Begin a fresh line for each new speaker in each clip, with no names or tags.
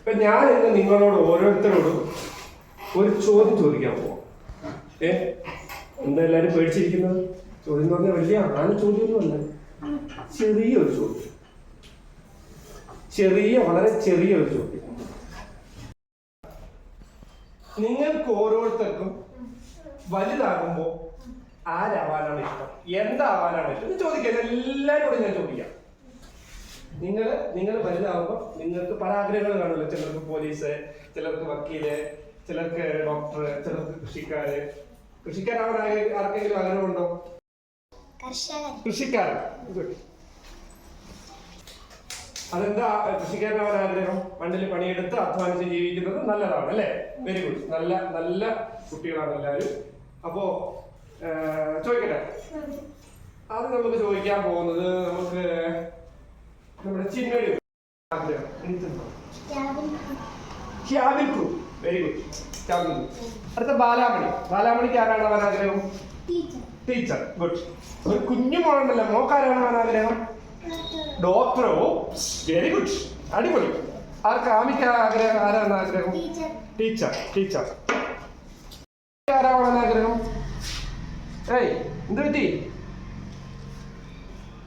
ഇപ്പൊ ഞാൻ ഇന്ന് നിങ്ങളോട് ഓരോരുത്തരോടും ഒരു ചോദ്യം ചോദിക്കാൻ പോവാം. ഏ? എന്താ എല്ലാരും പേടിച്ചിരിക്കുന്നത്? ചോദ്യം എന്ന് പറഞ്ഞാൽ വലിയ ആന ചോദ്യമൊന്നുമല്ല. ചെറിയൊരു ചോദ്യം. ചെറിയ വളരെ ചെറിയ ഒരു ചോദ്യം. നിങ്ങൾക്ക് ഓരോരുത്തർക്കും വലുതാകുമ്പോ ആരാവാനാണ് ഇഷ്ടം? എന്താവാനാണ് ഇഷ്ടം? ചോദിക്കാം. എല്ലാരോടും ഞാൻ ചോദിക്കാം. നിങ്ങൾ നിങ്ങൾ വലുതാവുമ്പോൾ നിങ്ങൾക്ക് പല ആഗ്രഹങ്ങൾ കാണുമല്ലോ. ചിലർക്ക് പോലീസ് ചിലർക്ക് വക്കീൽ ചിലർക്ക് ഡോക്ടർ ചിലർക്ക് കൃഷിക്കാര്. കൃഷിക്കാരാവാൻ ആർക്കെങ്കിലും ആഗ്രഹമുണ്ടോ? കൃഷിക്കാരൻ. അതെന്താ? കൃഷിക്കാരനാവാൻ ആഗ്രഹം? മണ്ണിൽ പണിയെടുത്ത് അധ്വാനിച്ച് ജീവിക്കുന്നത് നല്ലതാണ് അല്ലേ? വെരി ഗുഡ് നല്ല നല്ല കുട്ടികളാണ് എല്ലാവരും. അപ്പോ ചോദിക്കട്ടെ? അത് നമുക്ക് ചോദിക്കാൻ പോകുന്നത് നമുക്ക് നമ്മുടെ ചിന്നടി ആഗ്രഹം. എനിക്കെന്താ? ഷ്യാബിൽക്കു വെരി ഗുഡ് ഷ്യാബിൽക്കു അടുത്ത ബാലാമണി. ബാലാമണിക്ക് ആരാണ് അവൻ ആഗ്രഹം?
ടീച്ചർ.
ഗുഡ് ഒരു കുഞ്ഞു മോളുണ്ടല്ലോ. മോക്കാരാണ് അവൻ ആഗ്രഹം? ഡോക്ടറോ? വെരി ഗുഡ് അടിപൊളി. ആർക്ക്? ആമിക്ക് ആഗ്രഹം ആരാണ് ആഗ്രഹം?
ടീച്ചർ.
ടീച്ചർ. ടീച്ചർ. ആരാണ് ആഗ്രഹം? ഏയ് എന്ത് പറ്റി?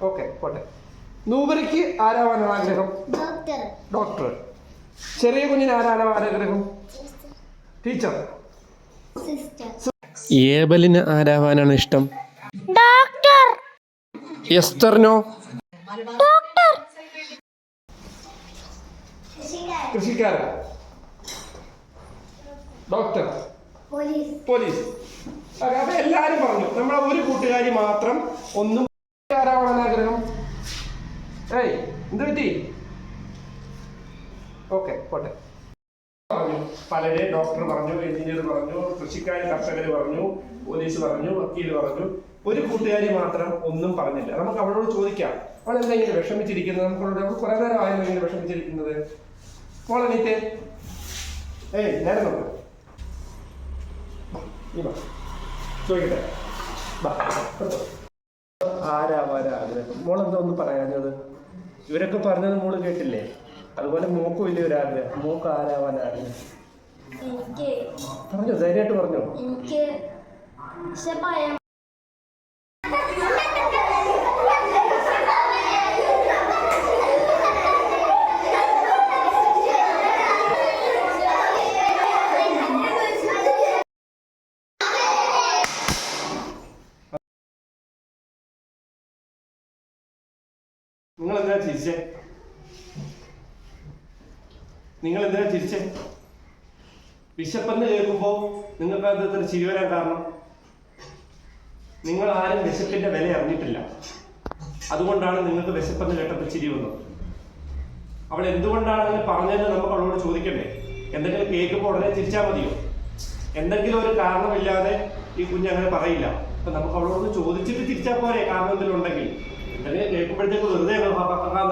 ഓക്കെ പോട്ടെ. നൂബരിക്ക് ആരാവാനാണ് ആഗ്രഹം?
ഡോക്ടർ.
ഡോക്ടർ. ചെറിയ കുഞ്ഞിന് ആരാണ് ആഗ്രഹം? ടീച്ചർ.
സിസ്റ്റർ.
ഏബലിന് ആരാവാനാണ് ഇഷ്ടം?
ഡോക്ടർ.
എസ്തറിനോ?
ഡോക്ടർ.
കൃഷിക്കാരൻ. ഡോക്ടർ.
പോലീസ്.
പോലീസ്. അതെ, അപ്പൊ എല്ലാരും പറഞ്ഞു. നമ്മളെ ഒരു കൂട്ടുകാരി മാത്രം ഒന്നും ആരാവണം ആഗ്രഹം? ഏയ് എന്ത് പറ്റി? ഓക്കെ പോട്ടെ. പറഞ്ഞു. പലരെ ഡോക്ടർ പറഞ്ഞു എഞ്ചിനീയർ പറഞ്ഞു കൃഷിക്കാർ കർഷകർ പറഞ്ഞു പോലീസ് പറഞ്ഞു വക്കീൽ പറഞ്ഞു. ഒരു കൂട്ടുകാരി മാത്രം ഒന്നും പറഞ്ഞില്ല. നമുക്ക് അവളോട് ചോദിക്കാം. അവൾ എന്തെങ്കിലും വിഷമിച്ചിരിക്കുന്നത്? നമുക്ക് അവളോട് അവൾ കുറെ നേരം ആയാലും ഇങ്ങനെ വിഷമിച്ചിരിക്കുന്നത്. മോളെണീറ്റേ ഏയ് നേരം നോക്ക്. ചോദിക്കട്ടെ. ആരാ ആഗ്രഹം മോളെന്താ ഒന്ന് പറയാഞ്ഞത് ഇവരൊക്കെ പറഞ്ഞത് മോൾ കേട്ടില്ലേ? അതുപോലെ മോക്കും ഇല്ലേ ഒരു ആഗ്രഹം. മോക്ക് ആരാവാൻ ആഗ്രഹം? പറഞ്ഞോ ധൈര്യമായിട്ട് പറഞ്ഞോ. നിങ്ങൾ എന്തിനാ ചിരിച്ചേ? നിങ്ങൾ എന്തിനാ ചിരിച്ചേ? വിശപ്പെന്ന് കേൾക്കുമ്പോ നിങ്ങൾക്ക് ഇത്ര ചിരി വരാൻ കാരണം? നിങ്ങൾ ആരും വിശപ്പിന്റെ വില അറിഞ്ഞിട്ടില്ല. അതുകൊണ്ടാണ് നിങ്ങൾക്ക് വിശപ്പെന്ന് കേട്ടപ്പോൾ ചിരി വന്നത്. അവൾ എന്തുകൊണ്ടാണ് അങ്ങനെ പറഞ്ഞതെന്ന് നമുക്ക് അവളോട് ചോദിക്കണ്ടേ? എന്തെങ്കിലും കേൾക്കുമ്പോൾ ഉടനെ ചിരിച്ചാൽ മതിയോ? എന്തെങ്കിലും ഒരു കാരണമില്ലാതെ ഈ കുഞ്ഞ് അങ്ങനെ പറയില്ല. അപ്പൊ നമുക്ക് അവളോട് ചോദിച്ചിട്ട് തിരിച്ചാൽ പോരെ? കാരണം എന്തെങ്കിലും ഉണ്ടെങ്കിൽ എന്തെങ്കിലും കേൾക്കുമ്പോഴത്തേക്ക് വെറുതെ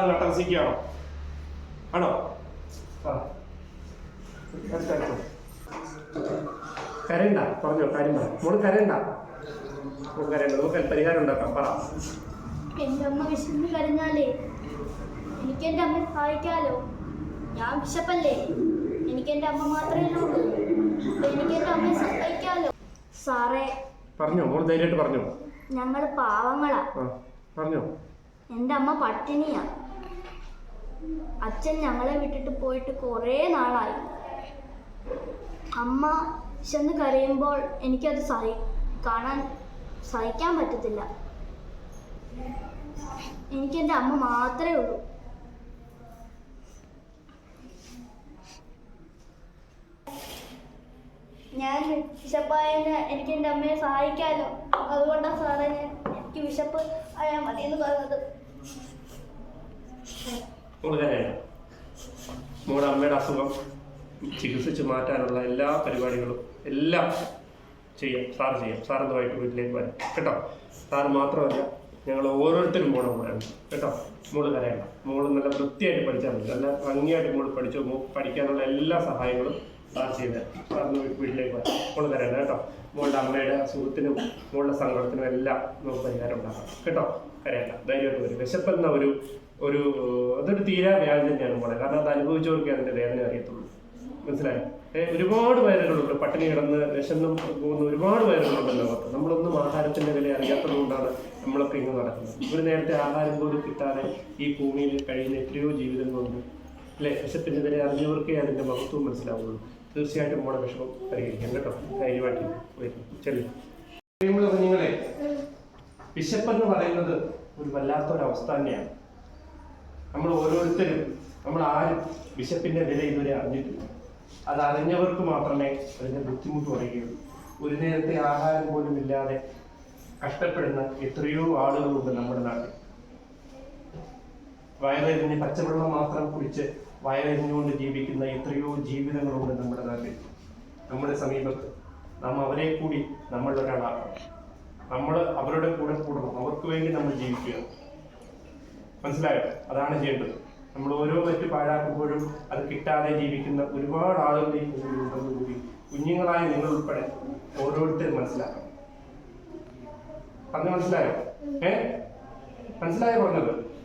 കട്ടർസിക്കുകയാണോ ആണോ? കരണ്ട പറഞ്ഞോ കാര്യം പറ. മോൾ കരണ്ട മോൾ കരയണ്ട. നമുക്ക് പരിഹാരം ഉണ്ടാക്കാം. പറ.
എന്റെ അമ്മ വിശന്ന് കരഞ്ഞാലേ എനിക്ക് എന്റെ അമ്മ സഹായിക്കാലോ? ഞാൻ വിശപ്പല്ലേ? എനിക്ക് എന്റെ അമ്മ മാത്രമേ ഉള്ളൂ. എനിക്ക് എന്റെ അമ്മയെ സഹായിക്കാലോ? സാറേ.
പറഞ്ഞോ ധൈര്യമായിട്ട് പറഞ്ഞോ.
ഞങ്ങൾ പാവങ്ങളാ.
പറഞ്ഞോ.
എന്റെ അമ്മ പട്ടിണിയാ. അച്ഛൻ ഞങ്ങളെ വിട്ടിട്ട് പോയിട്ട് കുറേ നാളായി. അമ്മ ചെന്ന് കരയുമ്പോൾ എനിക്കത് സഹി കാണാൻ സഹിക്കാൻ പറ്റത്തില്ല. എനിക്ക് എന്റെ അമ്മ മാത്രമേ ഉള്ളൂ. ഞാൻ വിശപ്പായതിന് എനിക്ക് എന്റെ അമ്മയെ സഹായിക്കാമല്ലോ അതുകൊണ്ടാണ് സാറേ ഞാൻ എനിക്ക് വിശപ്പ് ആയാൽ മതി എന്ന് പറഞ്ഞത്.
മോടെ അമ്മയുടെ അസുഖം ചികിത്സിച്ച് മാറ്റാനുള്ള എല്ലാ പരിപാടികളും എല്ലാം ചെയ്യാം. സാർ ചെയ്യാം. സാറെന്തുമായിട്ട് വീട്ടിലേക്ക് വരാം. കേട്ടോ? സാർ മാത്രമല്ല ഞങ്ങൾ ഓരോരുത്തരും മോളെ പോരാണ് കേട്ടോ? മോൾ കരയണ്ട. മോൾ നല്ല വൃത്തിയായിട്ട് പഠിച്ചാൽ മതി. നല്ല ഭംഗിയായിട്ട് മോൾ പഠിച്ചു പഠിക്കാനുള്ള എല്ലാ സഹായങ്ങളും സാർ ചെയ്ത് സാറിന് വീട്ടിലേക്ക് വരാം. മോൾ കരയണ്ട. കേട്ടോ? മോളുടെ അമ്മയുടെ സുഹൃത്തിനും മോളുടെ സങ്കടത്തിനും എല്ലാം നമുക്ക് പരിഹാരം ഉണ്ടാക്കാം. കേട്ടോ? കരയണ്ട ധൈര്യമായിട്ട് വരും. വിശപ്പെന്ന ഒരു ഒരു അതൊരു തീരാ വ്യാജം തന്നെയാണ് മോളെ. കാരണം അത് അനുഭവിച്ചവർക്ക് അതിന്റെ വേദന അറിയത്തുള്ളൂ. മനസ്സിലായോ? ഒരുപാട് വയറുകളുണ്ട്. പട്ടിണി കിടന്ന് വിശന്നും പോകുന്ന ഒരുപാട് വയറുകളുണ്ട് ലോകത്ത് നമ്മളൊന്നും ആഹാരത്തിന്റെ വില അറിയാത്തത് കൊണ്ടാണ് നമ്മളൊക്കെ ഇങ്ങനെ നടക്കുന്നത്. ഒരു നേരത്തെ ആഹാരം പോലും കിട്ടാതെ ഈ ഭൂമിയിൽ കഴിയുന്ന എത്രയോ ജീവിതങ്ങളുണ്ട്. അല്ലെ? വിശപ്പിന്റെ വില അറിഞ്ഞവർക്കേ അതിന്റെ മഹത്വം മനസ്സിലാവുള്ളൂ. തീർച്ചയായിട്ടും നമ്മുടെ വിഷമം പരിഹരിക്കാം കേട്ടോ. ധൈര്യമായിട്ട് വരും ചെല്ലു. കുഞ്ഞുങ്ങളെ വിശപ്പെന്ന് പറയുന്നത് ഒരു വല്ലാത്തൊരവസ്ഥ തന്നെയാണ്. നമ്മൾ ഓരോരുത്തരും നമ്മൾ ആരും വിശപ്പിന്റെ വില ഇതുവരെ അറിഞ്ഞിട്ടില്ല. അത് അറിഞ്ഞവർക്ക് മാത്രമേ അതിന്റെ ബുദ്ധിമുട്ട് അറിയുകയുള്ളൂ ഒരു നേരത്തെ ആഹാരം പോലും ഇല്ലാതെ കഷ്ടപ്പെടുന്ന എത്രയോ ആളുകളുണ്ട് നമ്മുടെ നാട്ടിൽ. വയറെറിഞ്ഞ് പച്ചവെള്ളം മാത്രം കുടിച്ച് വയറെറിഞ്ഞുകൊണ്ട് ജീവിക്കുന്ന എത്രയോ ജീവിതങ്ങളുണ്ട് നമ്മുടെ നാട്ടിൽ. നമ്മുടെ സമീപത്ത്. നാം അവരെ കൂടി നമ്മൾ ഒരാളാക്കണം. നമ്മൾ അവരുടെ കൂടെ കൂടണം. അവർക്ക് വേണ്ടി നമ്മൾ ജീവിക്കുക മനസ്സിലായോ? അതാണ് ചെയ്യേണ്ടത്. നമ്മൾ ഓരോ മറ്റ് പാഴാക്കുമ്പോഴും അത് കിട്ടാതെ ജീവിക്കുന്ന ഒരുപാട് ആളുകൾ ഈ ഭൂമിയിലുണ്ടെന്ന് കൂടി കുഞ്ഞുങ്ങളായ നിങ്ങൾ ഉൾപ്പെടെ ഓരോരുത്തരും മനസ്സിലാക്കണം. പറഞ്ഞു മനസ്സിലായോ? ഏ? മനസ്സിലായോ പറഞ്ഞത്?